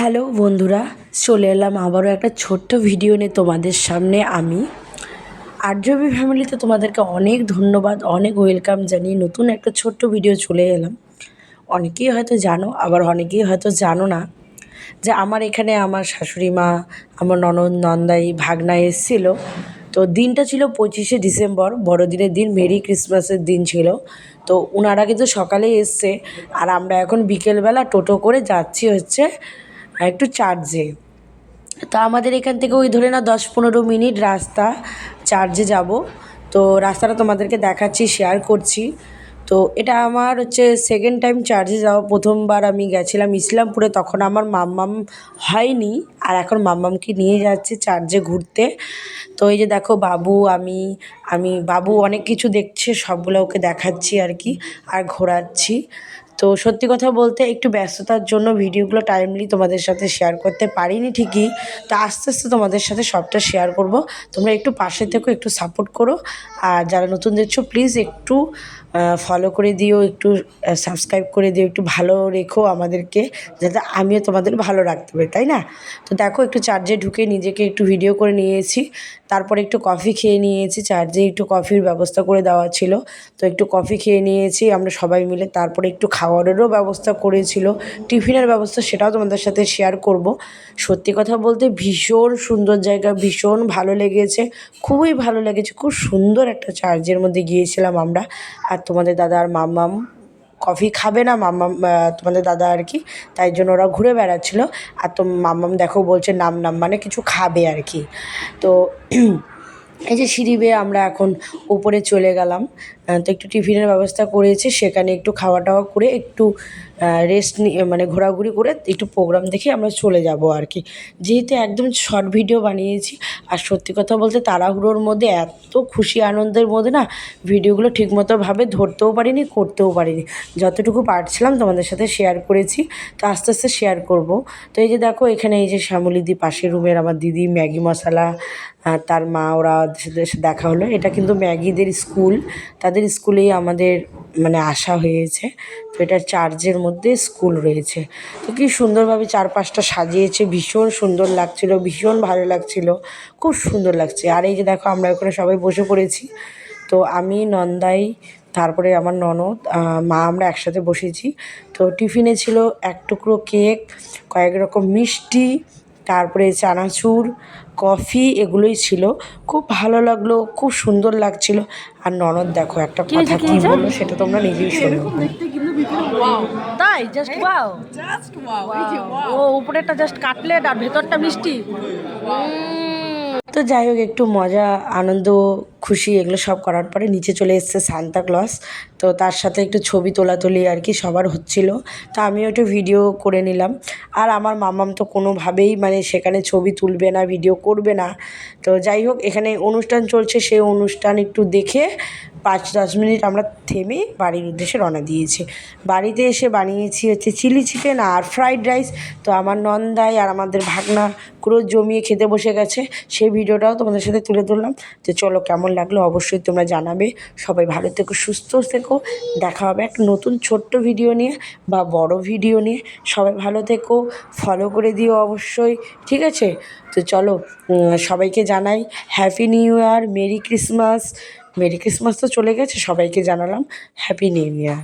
Hello বন্ধুরা, চলে এলাম আবারও একটা ছোট্ট ভিডিও নিয়ে তোমাদের সামনে আমি। আরজবি ফ্যামিলিতে তোমাদেরকে অনেক ধন্যবাদ, অনেক ওয়েলকাম জানিয়ে নতুন একটা ছোট্ট ভিডিও চলে এলাম। অনেকেই হয়তো জানো, আবার অনেকেই হয়তো জানো না, যে আমার এখানে আমার শাশুড়ি মা, আমার ননদ, নন্দাই, ভাগনা এসেছিল। তো দিনটা ছিল পঁচিশে ডিসেম্বর, বড়দিনের দিন মেরি ক্রিসমাসের দিন ছিল। তো ওনারা কিন্তু সকালে এসছে, আর আমরা এখন বিকেলবেলা টোটো করে যাচ্ছি হচ্ছে একটু চার্জে তো আমাদের এখান থেকে ওই ধরে নাও দশ পনেরো মিনিট রাস্তা চার্জে যাব। তো রাস্তাটা তোমাদেরকে দেখাচ্ছি শেয়ার করছি। তো এটা আমার হচ্ছে সেকেন্ড টাইম চার্জে যাওয়া। প্রথমবার আমি গেছিলাম ইসলামপুরে, তখন আমার মাম্মাম হয়নি। আর এখন মাম্মামকে নিয়ে যাচ্ছে চার্জে ঘুরতে। তো এই যে দেখো বাবু, আমি আমি, বাবু অনেক কিছু দেখছে, সবগুলো ওকে দেখাচ্ছি আর কি, আর ঘোরাচ্ছি। তো সত্যি কথা বলতে একটু ব্যস্ততার জন্য ভিডিওগুলো টাইমলি তোমাদের সাথে শেয়ার করতে পারিনি ঠিকই। তো আস্তে আস্তে তোমাদের সাথে সবটা শেয়ার করব। তোমরা একটু পাশে থেকো, একটু সাপোর্ট করো। আর যারা নতুন দেখছ প্লিজ একটু ফলো করে দিও, একটু সাবস্ক্রাইব করে দিও, একটু ভালো রেখো আমাদেরকে, যাতে আমিও তোমাদের ভালো রাখতে পারি, তাই না? তো দেখো, একটু চার্জে ঢুকে নিজেকে একটু ভিডিও করে নিয়েছি। তারপরে একটু কফি খেয়ে নিয়েছি। চার্জে একটু কফির ব্যবস্থা করে দেওয়া ছিল। তো একটু কফি খেয়ে নিয়েছি, আমরা সবাই মিলে। তারপরে একটু খাওয়ারেরও ব্যবস্থা করেছিল। টিফিনের ব্যবস্থা সেটাও তোমাদের সাথে শেয়ার করব। সত্যি কথা বলতে ভীষণ সুন্দর জায়গা, ভীষণ ভালো লেগেছে। খুবই ভালো লেগেছে। খুব সুন্দর একটা চার্জের মধ্যে গিয়েছিলাম আমরা। আর তোমাদের দাদার মাম্মাম কফি খাবে না মাম্মাম তোমাদের দাদা আর কি, তাই জন্য ওরা ঘুরে বেড়াচ্ছিলো। আর তো মাম্মাম দেখো বলছে নাম নাম মানে কিছু খাবে আর কি। তো এই যে সিঁড়ি বেয়ে আমরা এখন উপরে চলে গেলাম। তো একটু টিফিনের ব্যবস্থা করেছে, সেখানে একটু খাওয়া টাওয়া করে একটু রেস্ট নিয়ে মানে ঘোরাঘুরি করে একটু প্রোগ্রাম দেখে আমরা চলে যাব আর কি। যেহেতু একদম শর্ট ভিডিও বানিয়েছি, আর সত্যি কথা বলতে তাড়াহুড়োর মধ্যে এত খুশি আনন্দের মধ্যে না ভিডিওগুলো ঠিকমতোভাবে ধরতেও পারিনি, করতেও পারিনি। যতটুকু পারছিলাম তোমাদের সাথে শেয়ার করেছি, তো আস্তে আস্তে শেয়ার করব। তো এই যে দেখো, এখানে এই যে শ্যামলিদি পাশের রুমের আমার দিদি ম্যাগি মশলা তার মা ওরা দেখা হলো। এটা কিন্তু ম্যাগিদের স্কুল তাদের স্কুলেই আমাদের মানে আসা হয়েছে। তো এটা চার্জের মধ্যে স্কুল রয়েছে। তো কী সুন্দরভাবে চারপাশটা সাজিয়েছে ভীষণ সুন্দর লাগছিল ভীষণ ভালো লাগছিল খুব সুন্দর লাগছে। আর এই যে দেখো আমরা ওখানে সবাই বসে পড়েছি। তো আমি নন্দাই তারপরে আমার ননদ মা আমরা একসাথে বসেছি। তো টিফিনে ছিল এক টুকরো কেক কয়েক রকম মিষ্টি তারপরে চানাচুর কফি এগুলোই ছিল। খুব ভালো লাগল খুব সুন্দর লাগছিল। আর ননদ দেখো একটা কথা কি বলল সেটা তোমরা নিজেই শোনো। তাই? Just wow just wow. ও উপরেরটা জাস্ট কাটলেট আর ভেতরটা মিষ্টি। তো যাই হোক একটু মজা আনন্দ খুশি এগুলো সব করার পরে নিচে চলে এসছে সান্তা ক্লস তো তার সাথে একটু ছবি তোলাতুলি আর কি সবার হচ্ছিল। তো আমিও একটু ভিডিও করে নিলাম। আর আমার মামাম তো কোনোভাবেই মানে সেখানে ছবি তুলবে না ভিডিও করবে না। তো যাই হোক, এখানে অনুষ্ঠান চলছে সেই অনুষ্ঠান একটু দেখে পাঁচ দশ মিনিট আমরা থেমে বাড়ির উদ্দেশ্যে রওনা দিয়েছি। বাড়িতে এসে বানিয়েছি হচ্ছে চিলি চিকেন আর ফ্রাইড রাইস। তো আমার নন্দাই আর আমাদের ভাগনা পুরো জমিয়ে খেতে বসে গেছে। সেই ভিডিওটাও তোমাদের সাথে তুলে ধরলাম। তো চলো কেমন লাগল অবশ্যই তোমরা জানাবে। সবাই ভালো থেকো, সুস্থ থেকো। দেখা হবে একটা নতুন ছোট্ট ভিডিও নিয়ে বা বড় ভিডিও নিয়ে। সবাই ভালো থেকো ফলো করে দিও অবশ্যই, ঠিক আছে? তো চলো সবাইকে জানাই happy new year merry Christmas merry Christmas তো চলে গেছে, সবাইকে জানালাম হ্যাপি নিউ ইয়ার